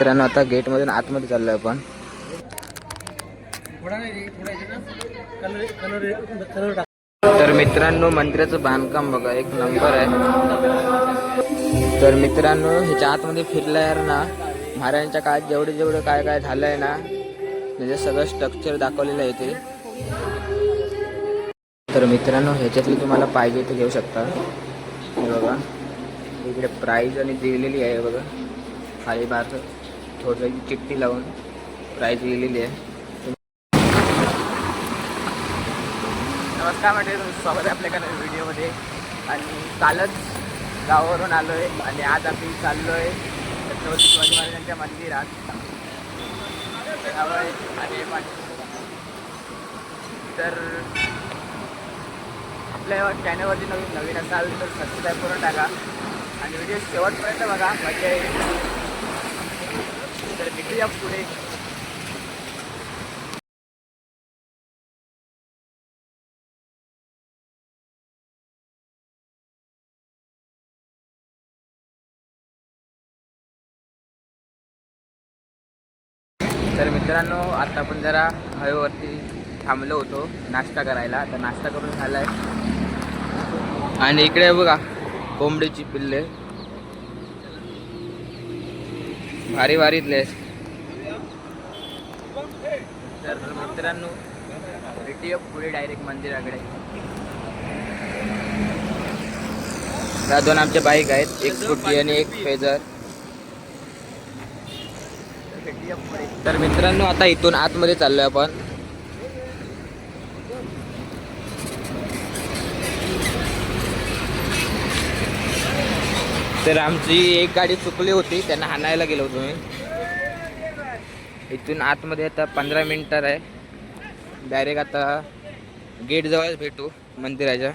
मित्रांनो आता गेटमधून आतमध्ये चाललोय आपण. तर मित्रांनो मंदिराचं बांधकाम बघा एक नंबर आहे. तर मित्रांनो ह्याच्या आतमध्ये फिरल्यावर ना महाराजांच्या काळात जेवढे जेवढे काय काय झालंय ना म्हणजे सगळं स्ट्रक्चर दाखवलेलं आहे ते तर मित्रांनो ह्याच्यातली तुम्हाला पाहिजे ते घेऊ शकता. बघा इकडे प्राईज आणि दिलेली आहे बघा खाली बाहेर थोडं चिठ्ठी लावून प्राईज लिहिलेली आहे. नमस्कार म्हणजे तुमचं स्वागत आहे आपल्या एका व्हिडिओमध्ये. आणि कालच गावावरून आलो आहे आणि आज आम्ही चाललो आहे छत्रपती शिवाजी महाराजांच्या मंदिरात आहे आणि तर आपल्या चॅनलवरती नवीन नवीन असाल तर सबस्क्राईब करून टाका. आणि व्हिडिओ शेवटपर्यंत बघा. मजा येईल तर भेटूया पुढे. तर मित्रांनो आता आपण जरा हवेवरती थांबलो होतो नाश्ता करायला. तर नाश्ता करून झालाय. आणि इकडे बघा कोंबडीची पिल्ले. भारी भारीतले तर मित्रांनो भेटूया पुढे डायरेक्ट मंदिराकडे. त्या दोन आमचे बाईक आहेत एक स्कूटी आणि एक फेजर तर मित्रांनो आता इथून आतमध्ये चाललोय आपण. तर आमची एक गाडी चुकली होती त्यांना हाणायला गेलो होतो मी. इथून आतमध्ये आता पंधरा मिनिटात आहे. डायरेक्ट आता गेट जवळच भेटू मंदिराच्या.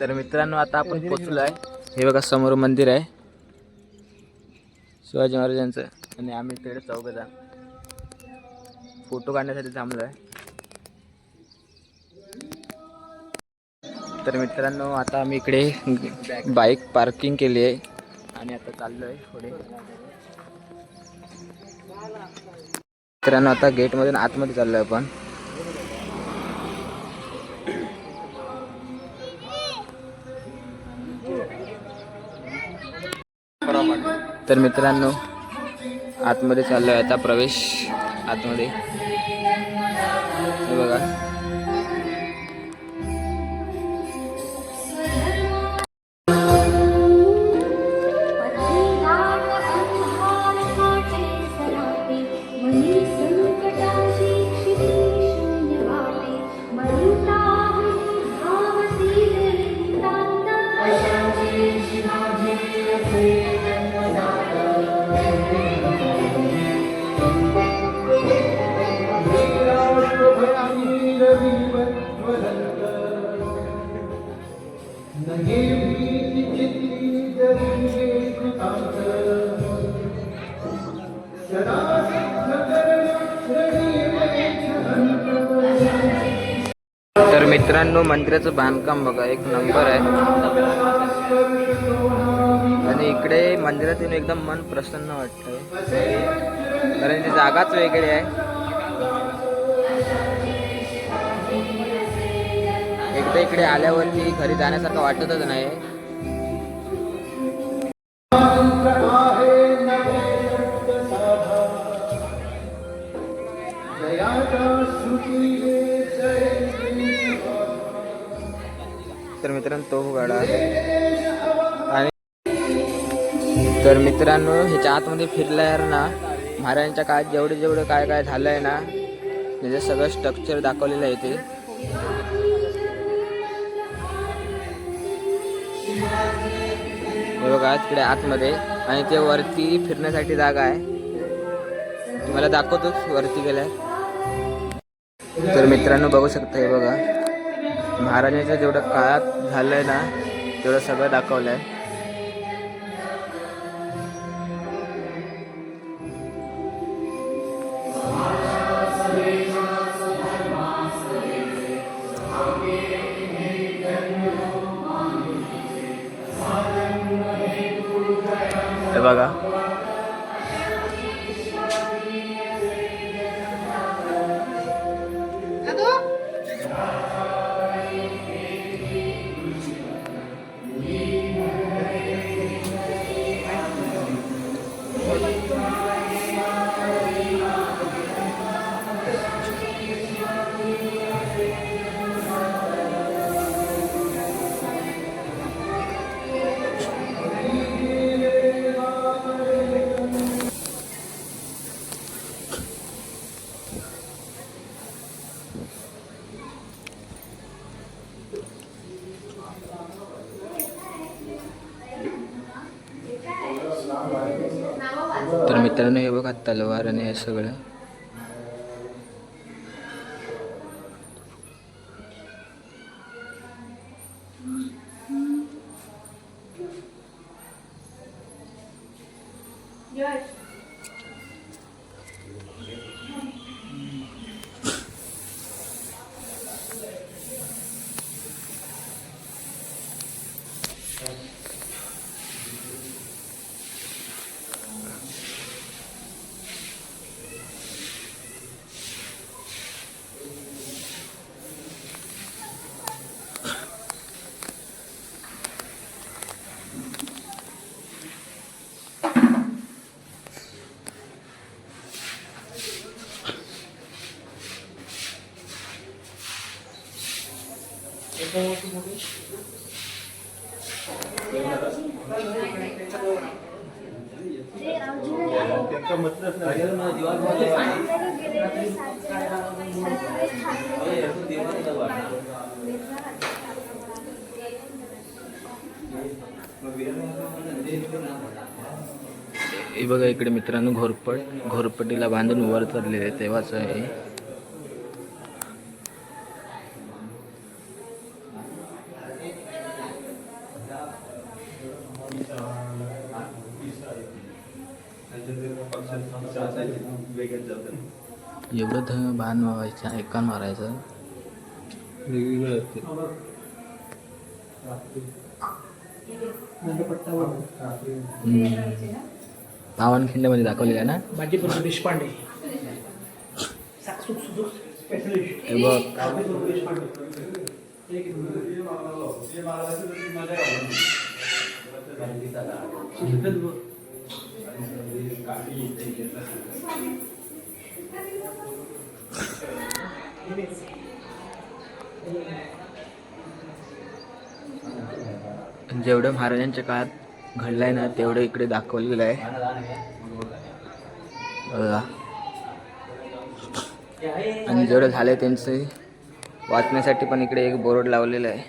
तर मित्रांनो आता आपण पोचलो आहे. हे बघा समोर मंदिर आहे. शिवाजी महाराजांचं. आणि आम्ही तिकडे चौघजण. फोटो काढण्यासाठी थांबलो आहे. तर मित्रांनो आता आम्ही इकडे बाईक पार्किंग केली आहे. आणि आता चाललो आहे पुढे. मित्रांनो आता गेटमधून आतमध्ये चाललो आहे आपण. तर मित्रांनो आतमध्ये चाललोय आता प्रवेश. आतमध्ये. हे बघा. मित्रांनो मंदिराचं बांधकाम बघा एक नंबर आहे. आणि इकडे मंदिरात येऊन एकदम मन प्रसन्न वाटतंय. कारण ती जागाच वेगळी आहे. एकदा इकडे आल्यावरती घरी जाण्यासारखं वाटतच नाही मित्रांनो ह्याच्या आतमध्ये फिरल्यावर ना. महाराजांच्या काळात जेवढे जेवढे काय काय झालंय ना त्याचं सगळं स्ट्रक्चर दाखवलेलं आहे ते बघा तिकडे आतमध्ये. आणि ते वरती फिरण्यासाठी जागा आहे. तुम्हाला दाखवतोच वरती गेलाय. तर मित्रांनो बघू शकता हे बघा. महाराजांच्या जेवढं काळात झालंय ना तेवढं सगळं दाखवलंय. बघा तर मित्रांनो हे बघा तलवार आणि हे सगळं हे बघा इकडे मित्रांनो घोरपट घोरपटीला बांधून वर चढलेले तेव्हाच आहे एवढं व्हायचं एका मारायचं. वेगवेगळं असते. पावनखिंडमध्ये दाखवलेलं आहे ना? भाजीपत्र देशपांडे. हे बघ. जेवढं महाराजांच्या काळात घडलंय ना तेवढं इकडे दाखवलेलं आहे. आणि जेवढं झालंय त्यांचे वाचण्यासाठी पण इकडे एक बोर्ड लावलेला आहे.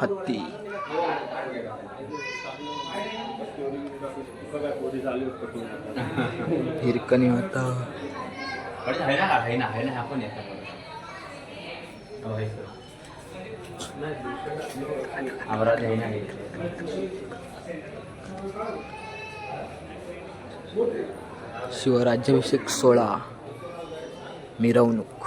हत्ती. हिरकणी होता. शिवराज्याभिषेक सोहळा मिरवणूक.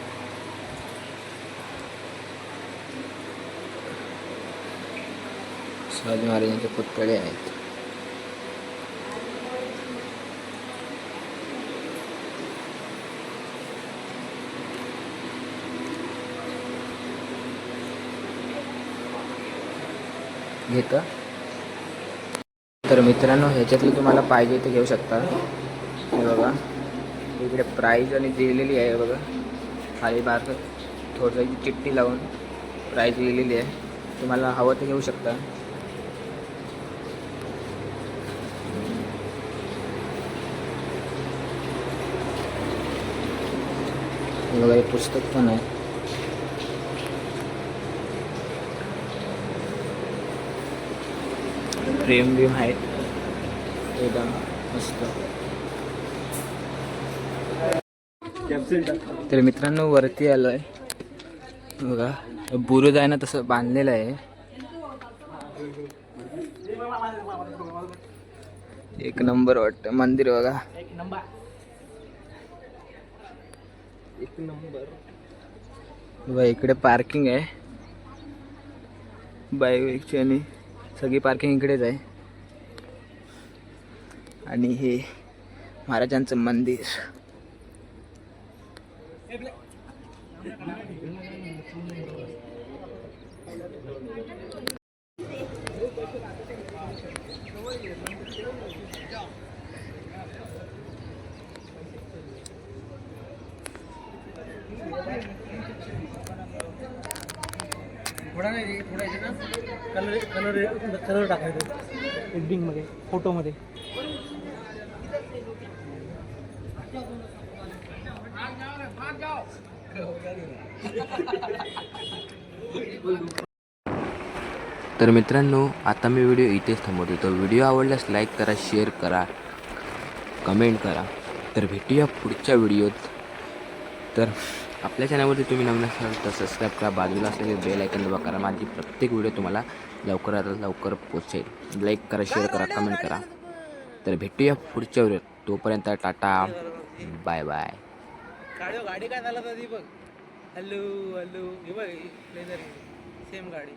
शिवाजी महाराजांचे पुतळे आहेत. घेतं? तर मित्रांनो ह्याच्यातलं तुम्हाला पाहिजे ते घेऊ शकता. हे बघा. इकडे प्राईज आणि दिलेली आहे बघा. खाली बार थोडंसं चिठ्ठी लावून प्राईज लिहिलेली आहे. तुम्हाला हवं ते घेऊ शकता. बघा हे पुस्तक पण आहे. प्रेम बिम आहेत एकदम मस्त. तर मित्रांनो वरती आलो आहे बघा बुरुज आहे ना तसं बांधलेलं आहे. एक नंबर वाटतं. मंदिर बघा. एक नंबर. इकडे पार्किंग आहे. बाईकची आणि सगळी पार्किंग इकडेच आहे. आणि हे महाराजांचं मंदिर. थोडा नाही रे थोडा याचे ना. कलर कलर कलर टाकायचं. एडिटिंगमध्ये फोटोमध्ये तर मित्रांनो आता मी व्हिडिओ इथेच थांबवतो. तर व्हिडिओ आवडल्यास लाईक करा शेअर करा कमेंट करा. तर भेटूया पुढच्या व्हिडिओत तर आपल्या चॅनलवरती तुम्ही नवीन असाल तर सबस्क्राईब करा. बाजूला असलेले बेल आयकन दबा करा. माझी प्रत्येक व्हिडिओ तुम्हाला लवकरात लवकर पोचेल. लाईक करा शेअर करा कमेंट करा. तर भेटूया पुढच्या व्हिडिओत तोपर्यंत टाटा. बाय बाय गाडी काय झाला तर बघ? हॅलो हॅलो हे बघ सेम गाडी.